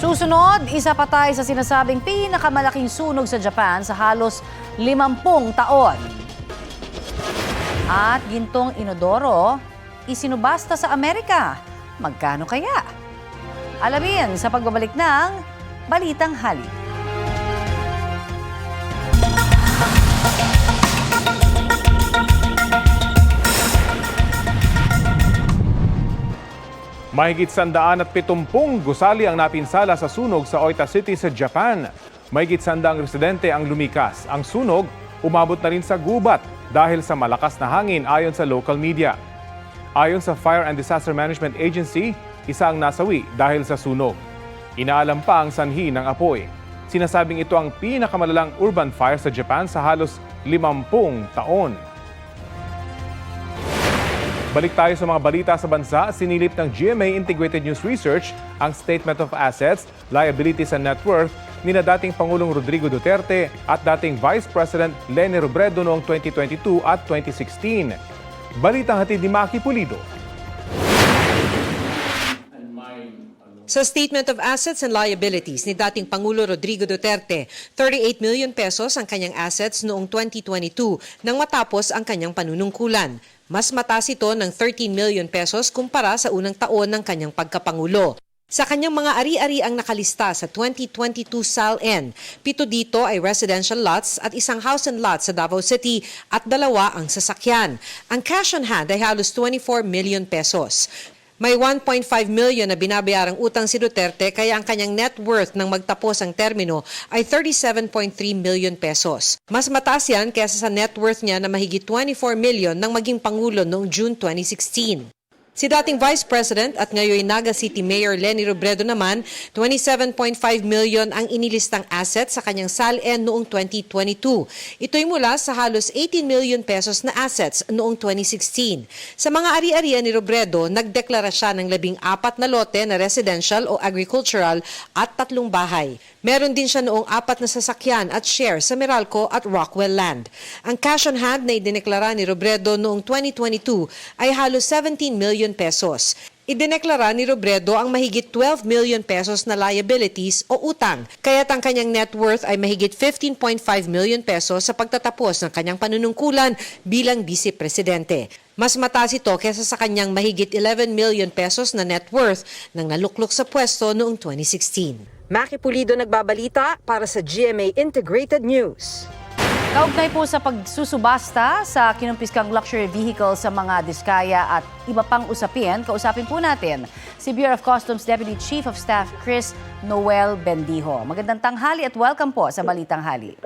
Susunod, isa pa tayo sa sinasabing pinakamalaking sunog sa Japan sa halos 50 taon. At gintong inodoro, isinubasta sa Amerika. Magkano kaya? Alamin sa pagbabalik ng Balitang Hali. Mahigit sandaan at pitumpung gusali ang napinsala sa sunog sa Oita City sa Japan. Mahigit sandaang residente ang lumikas. Ang sunog umabot na rin sa gubat dahil sa malakas na hangin ayon sa local media. Ayon sa Fire and Disaster Management Agency, isa ang nasawi dahil sa sunog. Inaalam pa ang sanhi ng apoy. Sinasabing ito ang pinakamalalang urban fire sa Japan sa halos 50 taon. Balik tayo sa mga balita sa bansa. Sinilip ng GMA Integrated News Research ang Statement of Assets, Liabilities and Net Worth ni na dating Pangulong Rodrigo Duterte at dating Vice President Leni Robredo noong 2022 at 2016. Balitang hatid ni Maki Pulido. Sa Statement of Assets and Liabilities ni dating Pangulo Rodrigo Duterte, 38 million pesos ang kanyang assets noong 2022 nang matapos ang kanyang panunungkulan. Mas mataas ito ng 13 million pesos kumpara sa unang taon ng kanyang pagkapangulo. Sa kanyang mga ari-ari ang nakalista sa 2022 SALN, pito dito ay residential lots at isang house and lot sa Davao City at dalawa ang sasakyan. Ang cash on hand ay halos 24 million pesos. May 1.5 million na binabayarang utang si Duterte kaya ang kanyang net worth nang magtapos ang termino ay 37.3 million pesos. Mas mataas yan kaysa sa net worth niya na mahigit 24 million nang maging Pangulo noong June 2016. Si dating Vice President at ngayon Naga City Mayor Lenny Robredo naman, 27.5 million ang inilistang asset sa kanyang SALN noong 2022. Ito'y mula sa halos 18 million pesos na assets noong 2016. Sa mga ari-arian ni Robredo, nagdeklara siya ng labing apat na lote na residential o agricultural at tatlong bahay. Meron din siya noong apat na sasakyan at share sa Meralco at Rockwell Land. Ang cash on hand na idineklara ni Robredo noong 2022 ay halos 17 million pesos. Idineklara ni Robredo ang mahigit 12 million pesos na liabilities o utang, kaya't ang kanyang net worth ay mahigit 15.5 million pesos sa pagtatapos ng kanyang panunungkulan bilang vice presidente. Mas mataas ito kesa sa kanyang mahigit 11 million pesos na net worth nang naluklok sa pwesto noong 2016. Maki Pulido nagbabalita para sa GMA Integrated News. Kaugnay po sa pagsusubasta sa kinumpiskang luxury vehicle sa mga diskaya at iba pang usapin, kausapin po natin si Bureau of Customs Deputy Chief of Staff Chris Noel Bendijo. Magandang tanghali at welcome po sa Balitang Hali.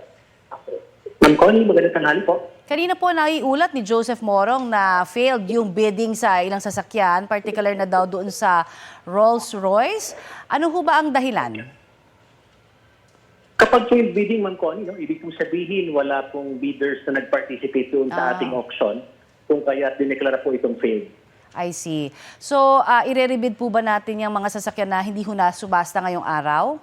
Ma'am Connie, magandang tanghali po. Kanina po naiulat ni Joseph Morong na failed yung bidding sa ilang sasakyan, particular na daw doon sa Rolls-Royce. Ano ho ba ang dahilan? Kapag failed bidding, Ma'am Connie, no, ibig pong sabihin wala pong bidders na nag-participate doon Ah. sa ating auction kung kaya dineklara po itong failed. I see. So, uh, ire-rebid po ba natin yung mga sasakyan na hindi ho nasubasta ngayong araw?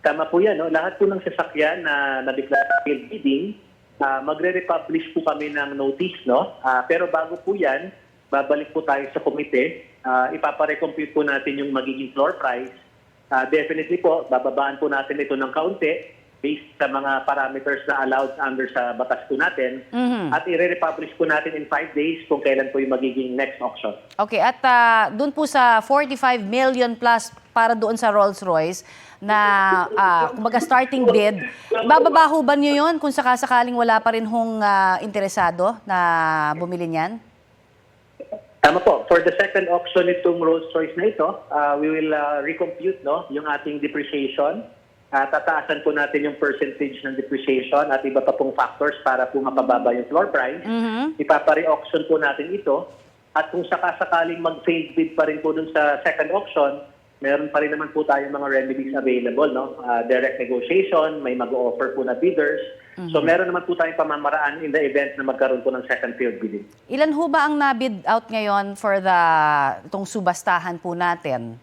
Tama po yan. No? Lahat po ng sasakyan na nadeklara failed bidding, ah, magre-republish po kami ng notice. No? Ah, pero bago po yan, babalik po tayo sa komite. Uh, ipaparecompute po natin yung magiging floor price. Ah, definitely po, bababaan po natin ito ng kaunti based sa mga parameters na allowed under sa batas po natin. At i-republish po natin in five days kung kailan po yung magiging next auction. Okay, at uh, doon po sa 45 million plus para doon sa Rolls-Royce na uh, kumbaga starting bid, bababa ho ba niyo yun kung sakasakaling wala pa rin hong ah, interesado na bumili niyan? Tama po. For the second auction itong Rolls Royce na ito, uh, we will uh, recompute no, yung ating depreciation. Uh, tataasan po natin yung percentage ng depreciation at iba pa pong factors para po mapababa yung floor price. Ipapare-auction po natin ito. At kung sakasakaling mag-failed bid pa rin po dun sa second auction, meron pa rin naman po tayong mga remedies available. No? Uh, direct negotiation, may mag-offer po na bidders. So meron naman po tayong pamamaraan in the event na magkaroon po ng second failed bidding. Ilan ho ba ang nabid out ngayon for the itong subastahan po natin?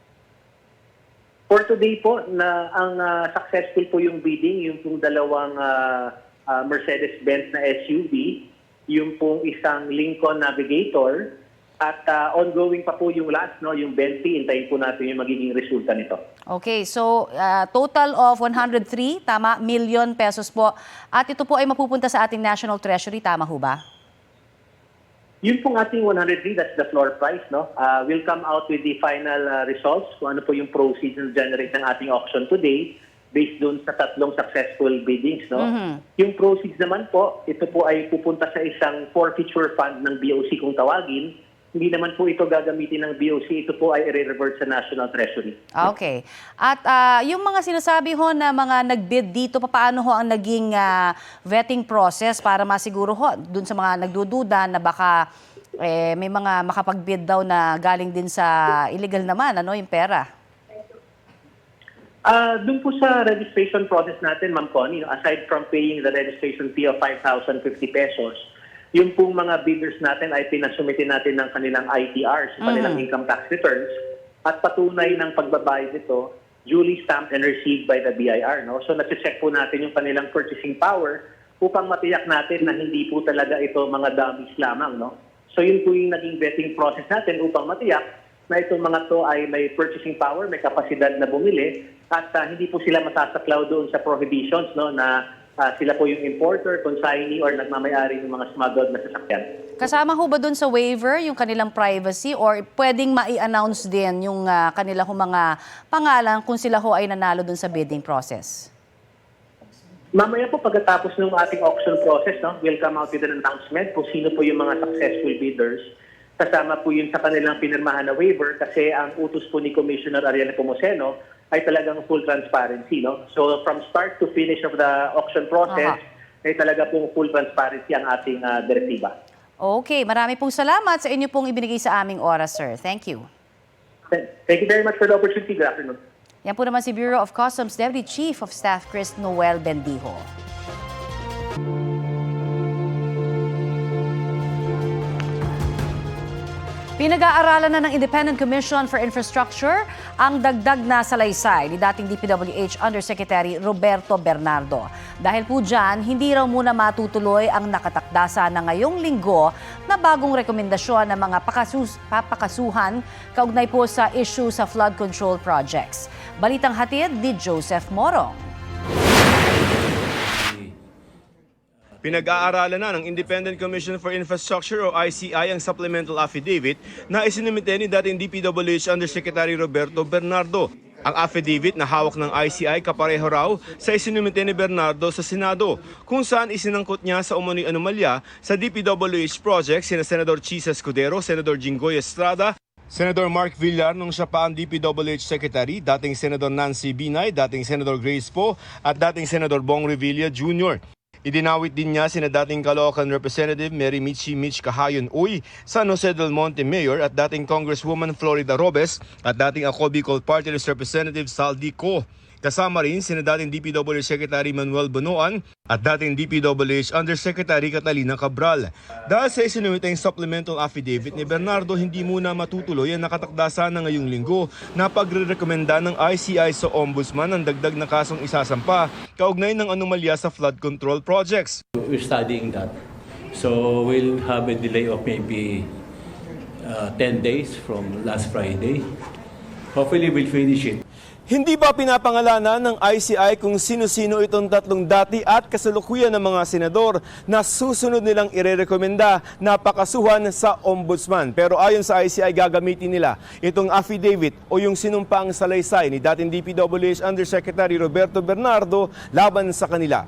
For today po, na ang ah, successful po yung bidding, yung pong dalawang ah, ah, Mercedes-Benz na SUV, yung pong isang Lincoln Navigator, At ah, ongoing pa po yung last, no, yung 20, hintayin po natin yung magiging resulta nito. Okay, so uh, total of 103, tama, million pesos po. At ito po ay mapupunta sa ating National Treasury, tama ho ba? Yun pong ating 103, that's the floor price, no? Uh, we'll come out with the final uh, results kung ano po yung proceeds na generate ng ating auction today based doon sa tatlong successful biddings, no? Yung proceeds naman po, ito po ay pupunta sa isang forfeiture fund ng BOC kung tawagin. Hindi naman po ito gagamitin ng BOC, ito po ay i-revert sa National Treasury. Ah, Okay. At ah, yung mga sinasabi ho na mga nag-bid dito, paano ho ang naging ah, vetting process para masiguro ho dun sa mga nagdududa na baka eh, may mga makapag-bid daw na galing din sa illegal naman, ano, yung pera? Ah, doon po sa registration process natin, Ma'am Connie, no, aside from paying the registration fee of 5,050 pesos, yung pong mga bidders natin ay pinasumitin natin ng kanilang ITRs, kanilang income tax returns, at patunay ng pagbabayad nito, duly stamped and received by the BIR. No? So, nasi-check po natin yung kanilang purchasing power upang matiyak natin na hindi po talaga ito mga dummies lamang. No? So, yun po yung naging vetting process natin upang matiyak na itong mga to ay may purchasing power, may kapasidad na bumili at ah, hindi po sila masasaklaw doon sa prohibitions no na ah, sila po yung importer, consignee or nagmamayari ng mga smuggled na sasakyan. Kasama ho ba dun sa waiver yung kanilang privacy or pwedeng mai-announce din yung ah, kanila ho mga pangalan kung sila ho ay nanalo dun sa bidding process? Mamaya po pagkatapos ng ating auction process, no, we'll come out with an announcement kung sino po yung mga successful bidders. Kasama po yun sa kanilang pinirmahan na waiver kasi ang utos po ni Commissioner Ariana Pomoseno ay talagang full transparency. No? So from start to finish of the auction process, ay talaga pong full transparency ang ating ah, direktiba. Okay, marami pong salamat sa inyo pong ibinigay sa aming oras, sir. Thank you. Thank you very much for the opportunity. Good afternoon. Yan po naman si Bureau of Customs Deputy Chief of Staff Chris Noel Bendijo. Pinag-aaralan na ng Independent Commission for Infrastructure ang dagdag na salaysay ni dating DPWH Undersecretary Roberto Bernardo. Dahil po dyan, hindi raw muna matutuloy ang nakatakdasa na ngayong linggo na bagong rekomendasyon ng mga pakasus- papakasuhan kaugnay po sa issue sa flood control projects. Balitang hatid ni Joseph Morong. Pinag-aaralan na ng Independent Commission for Infrastructure o ICI ang supplemental affidavit na isinumite ni dating DPWH Undersecretary Roberto Bernardo. Ang affidavit na hawak ng ICI kapareho raw sa isinumite ni Bernardo sa Senado kung saan isinangkot niya sa umano'y anomalya sa DPWH project sina Senador Chisa Escudero, Senador Jinggoy Estrada, Senador Mark Villar nung siya pa ang DPWH Secretary, dating Senador Nancy Binay, dating Senador Grace Poe at dating Senador Bong Revilla Jr. Idinawit din niya sina dating Caloocan Representative Mary Michi Mitch Kahayon Uy, San Jose del Monte Mayor at dating Congresswoman Florida Robes at dating Ako Bicol Party Representative Saldi Co. Kasama rin sina dating DPWH Secretary Manuel Bonoan at dating DPWH Undersecretary Catalina Cabral. Dahil sa isinumiteng supplemental affidavit ni Bernardo, hindi muna matutuloy ang nakatakdasa na ngayong linggo na pagre-rekomenda ng ICI sa Ombudsman ang dagdag na kasong isasampa kaugnay ng anomalya sa flood control projects. We're studying that. So we'll have a delay of maybe uh, 10 days from last Friday. Hopefully we'll finish it. Hindi ba pinapangalanan ng ICI kung sino-sino itong tatlong dati at kasalukuyan ng mga senador na susunod nilang irerekomenda na pakasuhan sa ombudsman? Pero ayon sa ICI, gagamitin nila itong affidavit o yung sinumpaang salaysay ni dating DPWH Undersecretary Roberto Bernardo laban sa kanila.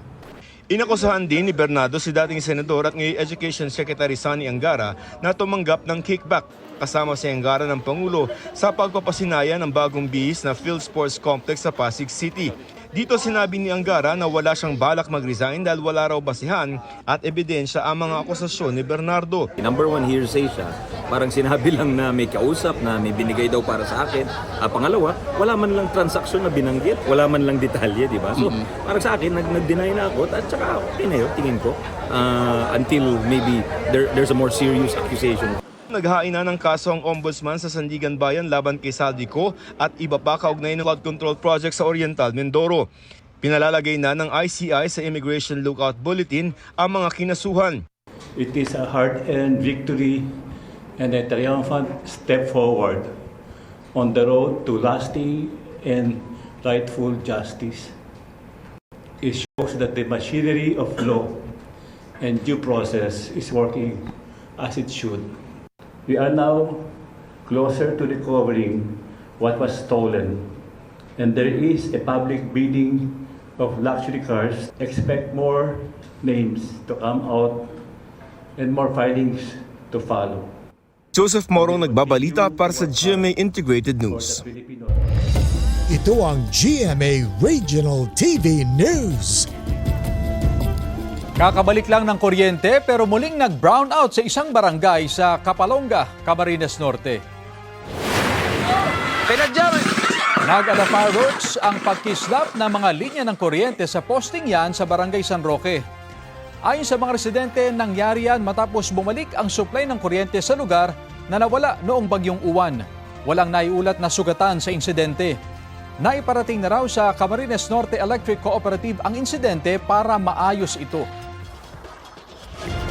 Inakusahan din ni Bernardo si dating senador at ngayon Education Secretary Sonny Angara na tumanggap ng kickback kasama si Angara ng Pangulo sa pagpapasinaya ng bagong bihis na Field Sports Complex sa Pasig City. Dito sinabi ni Angara na wala siyang balak mag-resign dahil wala raw basihan at ebidensya ang mga akusasyon ni Bernardo. Number one hearsay siya. Parang sinabi lang na may kausap, na may binigay daw para sa akin. Ah, pangalawa, wala man lang transaksyon na binanggit. Wala man lang detalye, di ba? So, parang sa akin, nag- nag-deny na ako. At saka, okay na yun, tingin ko. Ah, until maybe there, there's a more serious accusation. Naghain na ng kaso ang ombudsman sa Sandigan Bayan laban kay Saldico at iba pa kaugnay ng flood control project sa Oriental Mindoro. Pinalalagay na ng ICI sa Immigration Lookout Bulletin ang mga kinasuhan. It is a hard-earned victory and a triumphant step forward on the road to lasting and rightful justice. It shows that the machinery of law and due process is working as it should. We are now closer to recovering what was stolen, and there is a public bidding of luxury cars. Expect more names to come out and more findings to follow. Joseph Morong nagbabalita para sa GMA Integrated News. Ito ang GMA Regional TV News. Kakabalik lang ng kuryente pero muling nag-brownout sa isang barangay sa Kapalonga, Camarines Norte. Nag-ala fireworks ang pagkislap ng mga linya ng kuryente sa posting yan sa barangay San Roque. Ayon sa mga residente, nangyari yan matapos bumalik ang supply ng kuryente sa lugar na nawala noong bagyong uwan. Walang naiulat na sugatan sa insidente. Naiparating na raw sa Camarines Norte Electric Cooperative ang insidente para maayos ito.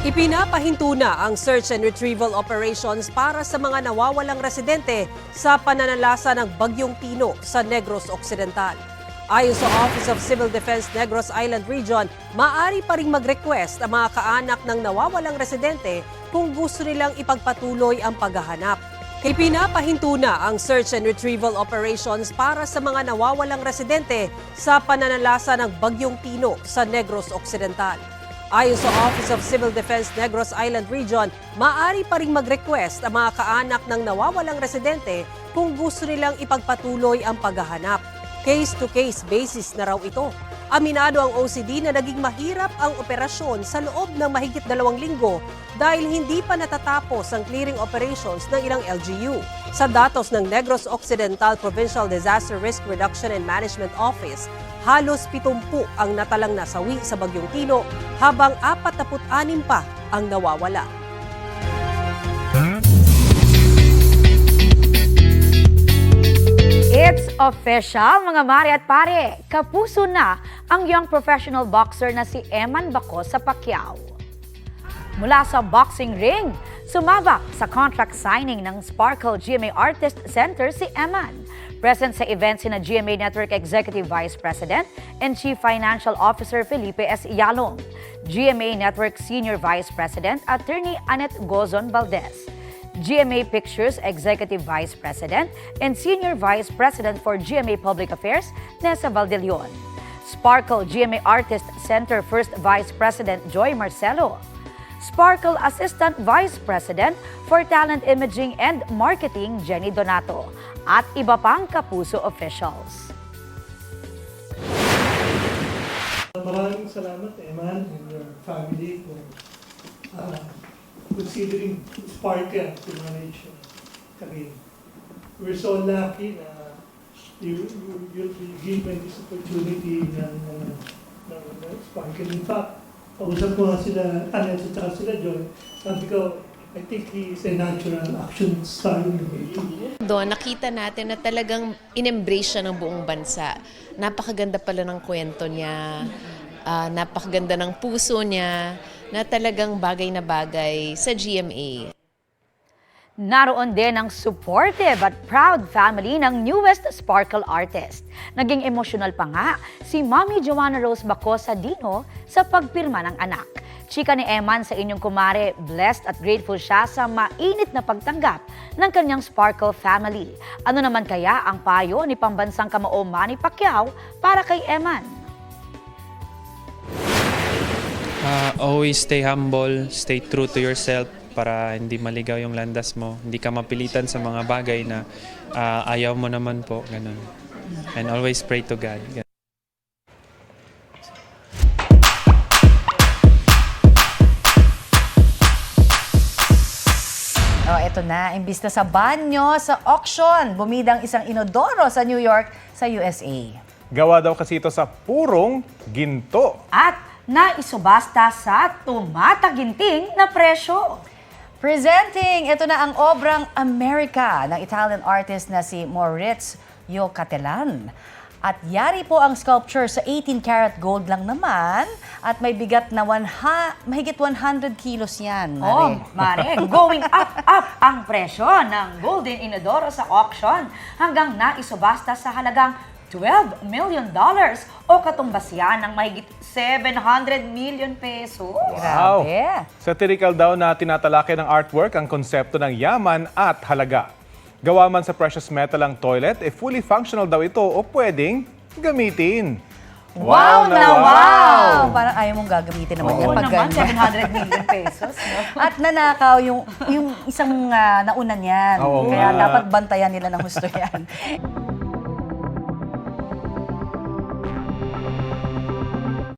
Ipinapahinto na ang search and retrieval operations para sa mga nawawalang residente sa pananalasa ng Bagyong Pino sa Negros Occidental. Ayon sa Office of Civil Defense Negros Island Region, maaari pa ring mag-request ang mga kaanak ng nawawalang residente kung gusto nilang ipagpatuloy ang paghahanap. Ipinapahinto na ang search and retrieval operations para sa mga nawawalang residente sa pananalasa ng Bagyong Pino sa Negros Occidental. Ayon sa Office of Civil Defense Negros Island Region, maaari pa ring mag-request ang mga kaanak ng nawawalang residente kung gusto nilang ipagpatuloy ang paghahanap. Case-to-case basis na raw ito. Aminado ang OCD na naging mahirap ang operasyon sa loob ng mahigit dalawang linggo dahil hindi pa natatapos ang clearing operations ng ilang LGU. Sa datos ng Negros Occidental Provincial Disaster Risk Reduction and Management Office, halos 70 ang natalang nasawi sa Bagyong Tino habang 46 pa ang nawawala. It's official mga mare at pare. Kapuso na ang young professional boxer na si Eman Baco sa Pacquiao. Mula sa boxing ring, sumabak sa contract signing ng Sparkle GMA Artist Center si Eman. Present sa event sina GMA Network Executive Vice President and Chief Financial Officer Felipe S. Yalong, GMA Network Senior Vice President Attorney Annette Gozon Valdez, GMA Pictures Executive Vice President and Senior Vice President for GMA Public Affairs, Nessa Valdelion. Sparkle GMA Artist Center First Vice President Joy Marcelo. Sparkle Assistant Vice President for Talent Imaging and Marketing Jenny Donato. At iba pang kapuso officials. Maraming salamat, Eman, and your family for uh, considering Sparkle to manage uh, kami. We're so lucky na you, you, you'll be given this opportunity ng, uh, ng, ng Sparkle. In fact, kausap ko nga sila, Annette at saka sila John, sabi ko, I think he is a natural action star. Doon, nakita natin na talagang in-embrace siya ng buong bansa. Napakaganda pala ng kwento niya, ah, napakaganda ng puso niya, na talagang bagay na bagay sa GMA. Naroon din ang supportive at proud family ng newest Sparkle artist. Naging emosyonal pa nga si Mommy Joanna Rose Baco sa Dino sa pagpirma ng anak. Chika ni Eman sa inyong kumare, blessed at grateful siya sa mainit na pagtanggap ng kanyang Sparkle family. Ano naman kaya ang payo ni pambansang kamao Manny Pacquiao para kay Eman? Uh, always stay humble, stay true to yourself para hindi maligaw yung landas mo. Hindi ka mapilitan sa mga bagay na ah, ayaw mo naman po. Ganun. And always pray to God. Ganun. Oh, eto na, imbis na sa banyo, sa auction, bumidang isang inodoro sa New York sa USA. Gawa daw kasi ito sa purong ginto. At naisubasta sa tumataginting na presyo. Presenting, ito na ang obrang America ng Italian artist na si Moritz Yocatelan. At yari po ang sculpture sa 18 karat gold lang naman at may bigat na one ha- mahigit 100 kilos yan. Oh, Mare. Mare, going up, up ang presyo ng Golden Inodoro sa auction hanggang naisubasta sa halagang 12 million dollars o katumbas yan ng mahigit 700 million pesos. Wow! Grabe. Satirical daw na tinatalakay ng artwork ang konsepto ng yaman at halaga. Gawa man sa precious metal ang toilet, eh fully functional daw ito o pwedeng gamitin. Wow, na wow! Parang ayaw mong gagamitin naman yan Oo pag naman, ganyan. 700 million pesos. No? At nanakaw yung, yung isang ah, nauna niyan. Oo Kaya nga. dapat bantayan nila ng husto yan.